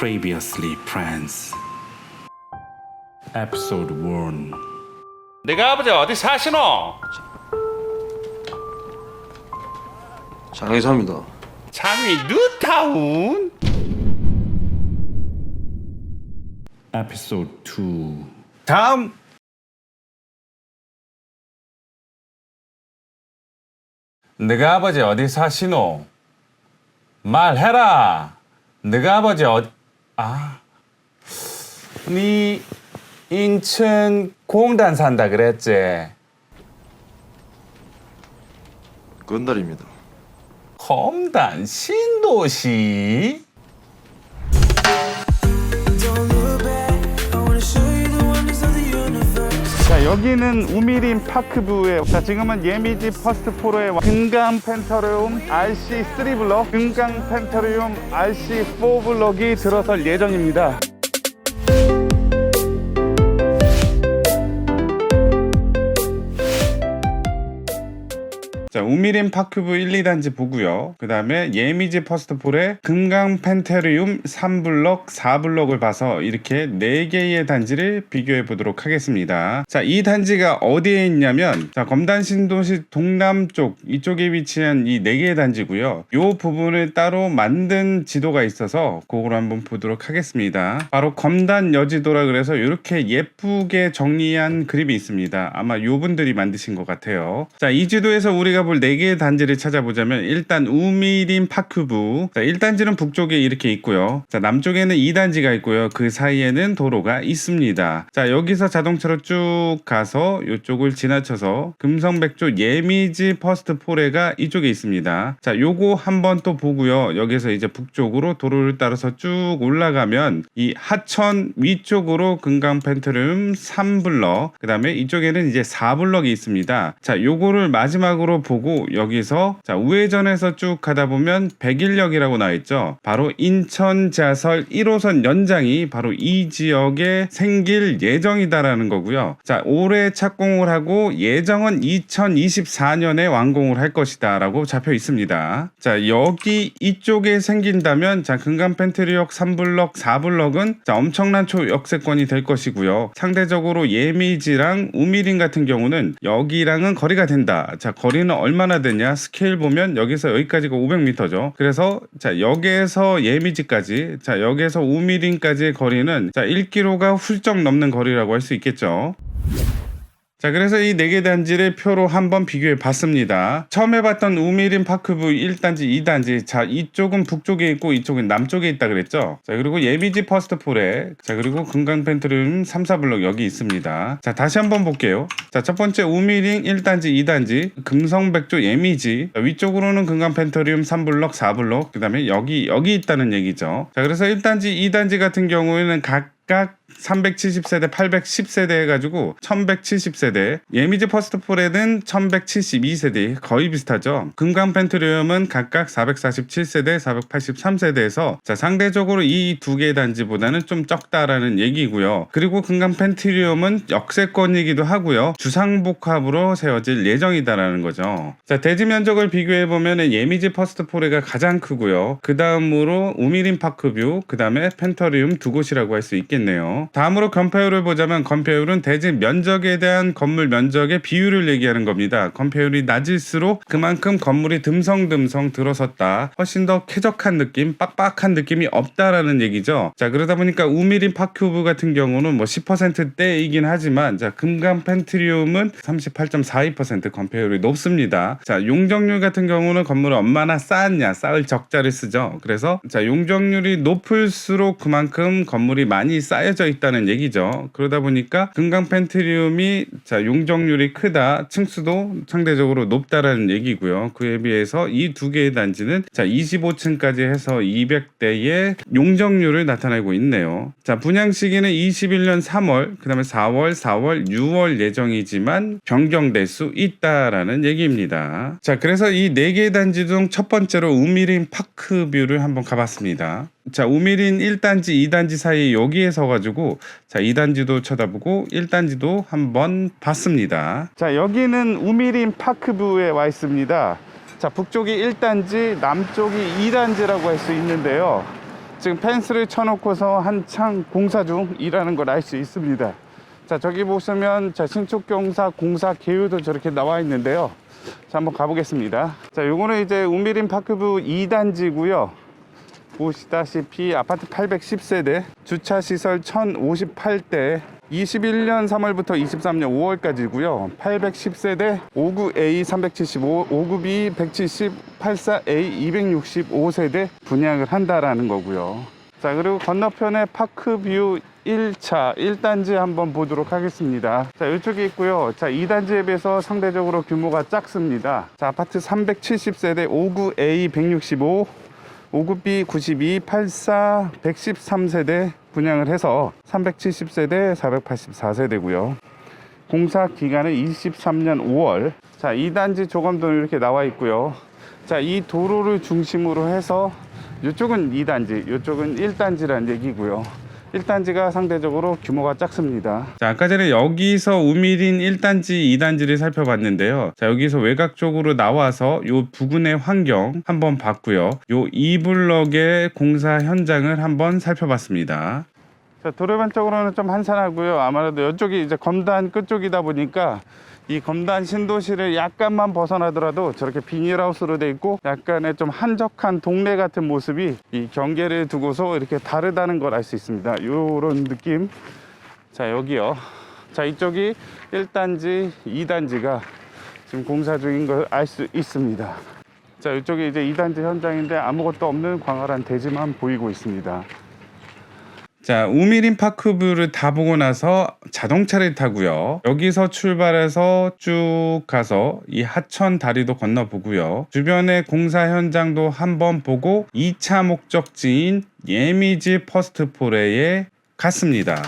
Previously Friends Episode 1 내가 아버지 어디 사시노? 장에 삽니다. 장위 뉴타운? Episode 2 다음 네가 아버지 어디 사시노? 말해라. 네가 아버지 어디 아, 네 인천 공단 산다 그랬지? 건달입니다. 검단 신도시? 여기는 우미린 파크부에 자 지금은 예미지 퍼스트 포로의 금강 펜터리움 RC3 블럭. 금강 펜터리움 RC4 블럭이 들어설 예정입니다 자, 우미린 파크부 1, 2단지 보고요. 그 다음에 예미지 퍼스트폴의 금강 펜테리움 3블럭, 4블럭을 봐서 이렇게 4개의 단지를 비교해 보도록 하겠습니다. 자, 이 단지가 어디에 있냐면, 자, 검단 신도시 동남쪽, 이쪽에 위치한 이 4개의 단지고요. 요 부분을 따로 만든 지도가 있어서 그걸 한번 보도록 하겠습니다. 바로 검단 여지도라 그래서 이렇게 예쁘게 정리한 그림이 있습니다. 아마 요 분들이 만드신 것 같아요. 자, 이 지도에서 우리가 볼 4개의 단지를 찾아보자면 일단 우미린 파크부. 자, 1단지는 북쪽에 이렇게 있고요. 자, 남쪽에는 2단지가 있고요. 그 사이에는 도로가 있습니다. 자, 여기서 자동차로 쭉 가서 이쪽을 지나쳐서 금성백조 예미지 퍼스트 포레가 이쪽에 있습니다. 자, 요거 한번 또 보고요. 여기서 이제 북쪽으로 도로를 따라서 쭉 올라가면 이 하천 위쪽으로 금강 펜트룸 3블럭, 그 다음에 이쪽에는 이제 4블럭이 있습니다. 자, 요거를 마지막으로 보고 여기서 자, 우회전해서 쭉 가다 보면 백일역이라고 나와 있죠. 바로 인천 자설 1호선 연장이 바로 이 지역에 생길 예정이다라는 거고요. 자, 올해 착공을 하고 예정은 2024년에 완공을 할 것이다라고 잡혀 있습니다. 자, 여기 이쪽에 생긴다면 자, 금강 펜트리역 3블럭, 4블럭은 자, 엄청난 초역세권이 될 것이고요. 상대적으로 예미지랑 우미린 같은 경우는 여기랑은 거리가 된다. 자, 거리는 얼마나 되냐? 스케일 보면 여기서 여기까지가 500m죠. 그래서 자, 여기에서 예미지까지 자, 여기에서 우미린까지의 거리는 자, 1km가 훌쩍 넘는 거리라고 할 수 있겠죠. 자, 그래서 이네개 단지를 표로 한번 비교해 봤습니다. 처음에 봤던 우미린 파크부 1단지, 2단지. 자, 이쪽은 북쪽에 있고 이쪽은 남쪽에 있다 그랬죠. 자, 그리고 예비지 퍼스트 폴에 자, 그리고 금강 펜트룸 3, 4블럭 여기 있습니다. 자, 다시 한번 볼게요. 자, 첫 번째 우미린 1단지, 2단지. 금성백조 예미지. 자, 위쪽으로는 금강 펜트룸 3블럭, 4블럭. 그다음에 여기 여기 있다는 얘기죠. 자, 그래서 1단지, 2단지 같은 경우에는 각각 370세대, 810세대 해가지고 1170세대. 예미지 퍼스트폴에는 1172세대 거의 비슷하죠. 금강 펜트리움은 각각 447세대, 483세대에서 자 상대적으로 이 두 개의 단지보다는 좀 적다라는 얘기고요. 그리고 금강 펜트리움은 역세권이기도 하고요. 주상복합으로 세워질 예정이다라는 거죠. 자 대지 면적을 비교해 보면은 예미지 퍼스트폴에가 가장 크고요. 그 다음으로 우미린 파크뷰, 그 다음에 펜터리움 두 곳이라고 할 수 있겠네요. 다음으로 건폐율을 보자면 건폐율은 대지 면적에 대한 건물 면적의 비율을 얘기하는 겁니다. 건폐율이 낮을수록 그만큼 건물이 듬성듬성 들어섰다. 훨씬 더 쾌적한 느낌, 빡빡한 느낌이 없다라는 얘기죠. 자 그러다 보니까 우미린 파큐브 같은 경우는 뭐 10%대이긴 하지만 자 금강 펜트리움은 38.42% 건폐율이 높습니다. 자 용적률 같은 경우는 건물을 얼마나 쌓았냐, 쌓을 적자를 쓰죠. 그래서 자 용적률이 높을수록 그만큼 건물이 많이 쌓여져 있다는 얘기죠. 그러다 보니까 금강 펜트리움이 자 용적률이 크다, 층수도 상대적으로 높다라는 얘기고요. 그에 비해서 이 두 개의 단지는 자 25층까지 해서 200대의 용적률을 나타내고 있네요. 자 분양 시기는 21년 3월, 그다음에 4월, 4월, 6월 예정이지만 변경될 수 있다라는 얘기입니다. 자 그래서 이 네 개의 단지 중 첫 번째로 우미린 파크뷰를 한번 가봤습니다. 자, 우미린 1단지, 2단지 사이 여기에 서 가지고 자, 2단지도 쳐다보고 1단지도 한번 봤습니다. 자, 여기는 우미린 파크부에 와 있습니다. 자, 북쪽이 1단지, 남쪽이 2단지라고 할 수 있는데요. 지금 펜스를 쳐놓고서 한창 공사 중이라는 걸 알 수 있습니다. 자, 저기 보시면 자, 신축경사 공사 계획도 저렇게 나와 있는데요. 자, 한번 가보겠습니다. 자, 요거는 이제 우미린 파크부 2단지고요. 보시다시피 아파트 810세대, 주차 시설 1058대, 21년 3월부터 23년 5월까지고요. 810세대, 59A 375, 59B 170, 84A 265세대 분양을 한다라는 거고요. 자, 그리고 건너편에 파크뷰 1차 1단지 한번 보도록 하겠습니다. 자, 이쪽에 있고요. 자, 2단지에 비해서 상대적으로 규모가 작습니다. 자, 아파트 370세대 59A 165 59B 92 84 113세대 분양을 해서 370세대 484세대고요. 공사 기간은 23년 5월. 자, 2단지 조감도는 이렇게 나와 있고요. 자, 이 도로를 중심으로 해서 이쪽은 2단지, 이쪽은 1단지라는 얘기고요. 1단지가 상대적으로 규모가 작습니다. 자, 아까 전에 여기서 우미린 1단지, 2단지를 살펴봤는데요. 자, 여기서 외곽 쪽으로 나와서 요 부근의 환경 한번 봤고요. 요 2블럭의 공사 현장을 한번 살펴봤습니다. 자, 도로변 쪽으로는 좀 한산하고요. 아무래도 이쪽이 이제 검단 끝쪽이다 보니까 이 검단 신도시를 약간만 벗어나더라도 저렇게 비닐하우스로 돼 있고 약간의 좀 한적한 동네 같은 모습이 이 경계를 두고서 이렇게 다르다는 걸 알 수 있습니다. 요런 느낌. 자, 여기요. 자, 이쪽이 1단지, 2단지가 지금 공사 중인 걸 알 수 있습니다. 자, 이쪽이 이제 2단지 현장인데 아무것도 없는 광활한 대지만 보이고 있습니다. 자, 우미린 파크뷰를 다 보고 나서 자동차를 타고요. 여기서 출발해서 쭉 가서 이 하천 다리도 건너보고요. 주변의 공사 현장도 한번 보고 2차 목적지인 예미지 퍼스트 포레에 갔습니다.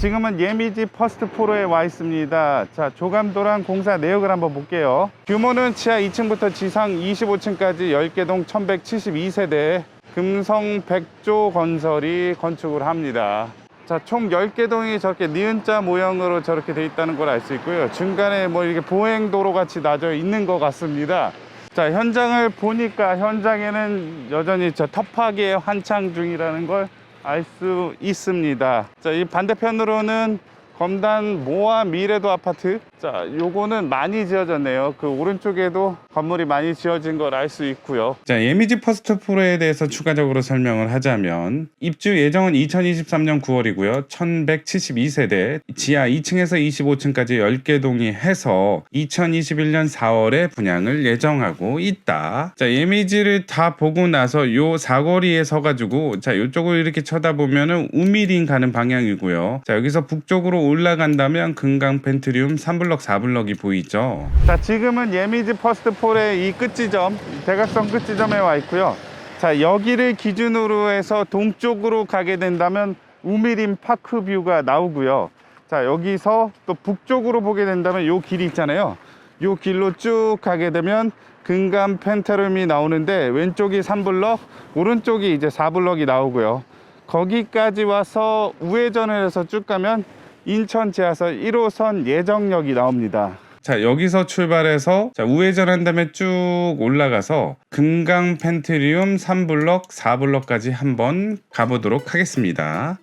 지금은 예미지 퍼스트 포로에 와 있습니다. 자, 조감도랑 공사 내역을 한번 볼게요. 규모는 지하 2층부터 지상 25층까지 10개 동 1172세대 금성 백조 건설이 건축을 합니다. 자, 총 10개 동이 저렇게 니은자 모형으로 저렇게 돼 있다는 걸 알 수 있고요. 중간에 뭐 이렇게 보행도로 같이 놔져 있는 것 같습니다. 자, 현장을 보니까 현장에는 여전히 저 터파기에 한창 중이라는 걸 알 수 있습니다. 자, 이 반대편으로는 검단 모아 미래도 아파트. 자, 요거는 많이 지어졌네요. 그 오른쪽에도 건물이 많이 지어진 걸 알 수 있고요. 자, 예미지 퍼스트 프로에 대해서 추가적으로 설명을 하자면 입주 예정은 2023년 9월이고요. 1172세대 지하 2층에서 25층까지 10개 동이 해서 2021년 4월에 분양을 예정하고 있다. 자, 예미지를 다 보고 나서 요 사거리에 서 가지고 자, 요쪽을 이렇게 쳐다보면은 우미린 가는 방향이고요. 자, 여기서 북쪽으로 올라간다면 금강 펜트리움 3블럭 4블럭이 보이죠. 자, 지금은 예미지 퍼스트 폴의 이 끝지점, 대각선 끝지점에 와 있고요. 자, 여기를 기준으로 해서 동쪽으로 가게 된다면 우미린 파크뷰가 나오고요. 자, 여기서 또 북쪽으로 보게 된다면 요 길이 있잖아요. 요 길로 쭉 가게 되면 금강 펜트룸이 나오는데 왼쪽이 3블럭, 오른쪽이 이제 4블럭이 나오고요. 거기까지 와서 우회전을 해서 쭉 가면 인천 지하철 1호선 예정역이 나옵니다. 자 여기서 출발해서 자, 우회전한 다음에 쭉 올라가서 금강 펜트리움 3블럭 4블럭까지 한번 가보도록 하겠습니다.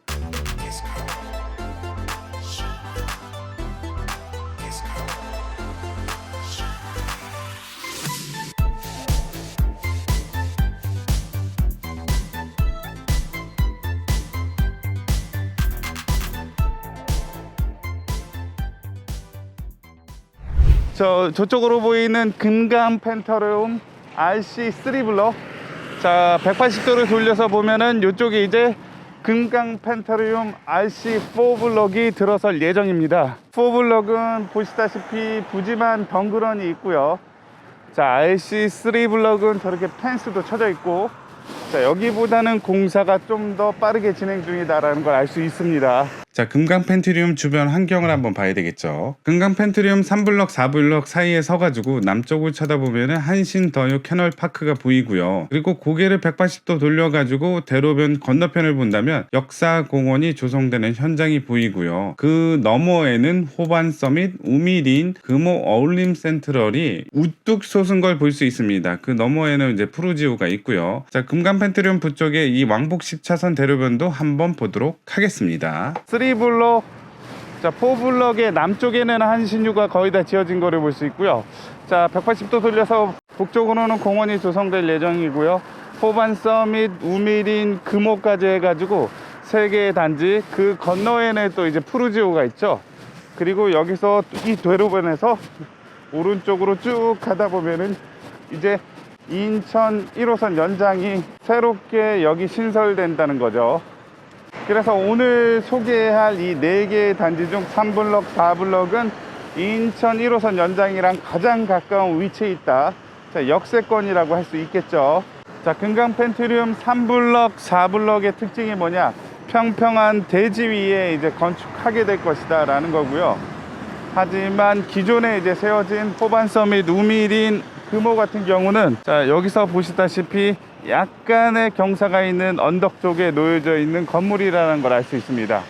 저 저쪽으로 보이는 금강 펜터룸 RC3 블럭. 자 180도를 돌려서 보면은 이쪽에 이제 금강 펜터리움 RC4 블럭이 들어설 예정입니다. 4 블럭은 보시다시피 부지만 덩그러니 있고요. 자 RC3 블럭은 저렇게 펜스도 쳐져 있고 자 여기보다는 공사가 좀 더 빠르게 진행 중이다라는 걸 알 수 있습니다 자, 금강 펜트리움 주변 환경을 한번 봐야 되겠죠. 금강 펜트리움 3블럭, 4블럭 사이에 서가지고 남쪽을 쳐다보면은 한신 더요 캐널 파크가 보이고요. 그리고 고개를 180도 돌려가지고 대로변 건너편을 본다면 역사 공원이 조성되는 현장이 보이고요. 그 너머에는 호반 서밋, 우미린, 금호 어울림 센트럴이 우뚝 솟은 걸 볼 수 있습니다. 그 너머에는 이제 푸르지오가 있고요. 자, 금강 펜트리움 북쪽에 이 왕복 10차선 대로변도 한번 보도록 하겠습니다. 3 블럭 자, 4블럭의 남쪽에는 한신유가 거의 다 지어진 거를 볼 수 있고요. 자, 180도 돌려서 북쪽으로는 공원이 조성될 예정이고요. 호반 서밋, 우미린, 금호까지 해가지고 세 개의 단지 그 건너에는 또 이제 푸르지오가 있죠. 그리고 여기서 이 대로변에서 오른쪽으로 쭉 가다 보면은 이제 인천 1호선 연장이 새롭게 여기 신설된다는 거죠. 그래서 오늘 소개할 이 네 개의 단지 중 3블럭, 4블럭은 인천 1호선 연장이랑 가장 가까운 위치에 있다. 자, 역세권이라고 할 수 있겠죠. 자, 금강 펜트리움 3블럭, 4블럭의 특징이 뭐냐? 평평한 대지 위에 이제 건축하게 될 것이다 라는 거고요. 하지만 기존에 이제 세워진 호반 서밋, 우미린, 금호 같은 경우는 자 여기서 보시다시피 약간의 경사가 있는 언덕 쪽에 놓여져 있는 건물이라는 걸 알 수 있습니다.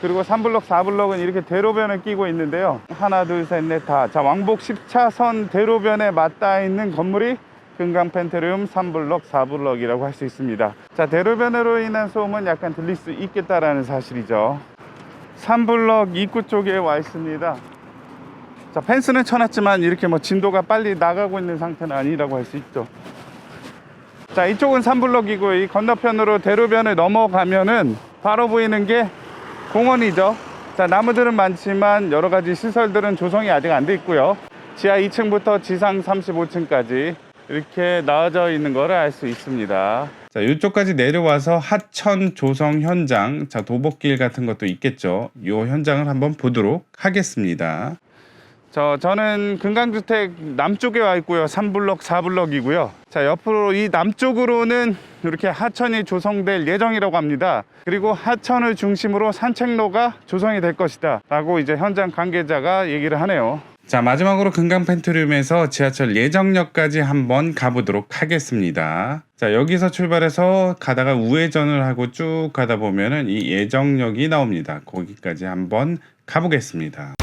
그리고 3블럭, 4블럭은 이렇게 대로변을 끼고 있는데요. 하나, 둘, 셋, 넷, 다. 자, 왕복 10차선 대로변에 맞닿아 있는 건물이 금강 펜트리움 3블럭, 4블럭이라고 할 수 있습니다. 자, 대로변으로 인한 소음은 약간 들릴 수 있겠다라는 사실이죠. 3블럭 입구 쪽에 와 있습니다. 자, 펜스는 쳐놨지만 이렇게 뭐 진도가 빨리 나가고 있는 상태는 아니라고 할 수 있죠. 자, 이쪽은 3블럭이고 이 건너편으로 대로변을 넘어가면은 바로 보이는 게 공원이죠. 자, 나무들은 많지만 여러 가지 시설들은 조성이 아직 안 돼 있고요. 지하 2층부터 지상 35층까지 이렇게 나와져 있는 거를 알 수 있습니다. 자, 이쪽까지 내려와서 하천 조성 현장, 자, 도복길 같은 것도 있겠죠. 이 현장을 한번 보도록 하겠습니다. 저 저는 금강주택 남쪽에 와 있고요. 3블럭, 4블럭이고요. 자, 옆으로 이 남쪽으로는 이렇게 하천이 조성될 예정이라고 합니다. 그리고 하천을 중심으로 산책로가 조성이 될 것이다. 라고 이제 현장 관계자가 얘기를 하네요. 자, 마지막으로 금강 펜트리움에서 지하철 예정역까지 한번 가보도록 하겠습니다. 자, 여기서 출발해서 가다가 우회전을 하고 쭉 가다 보면은 이 예정역이 나옵니다. 거기까지 한번 가보겠습니다.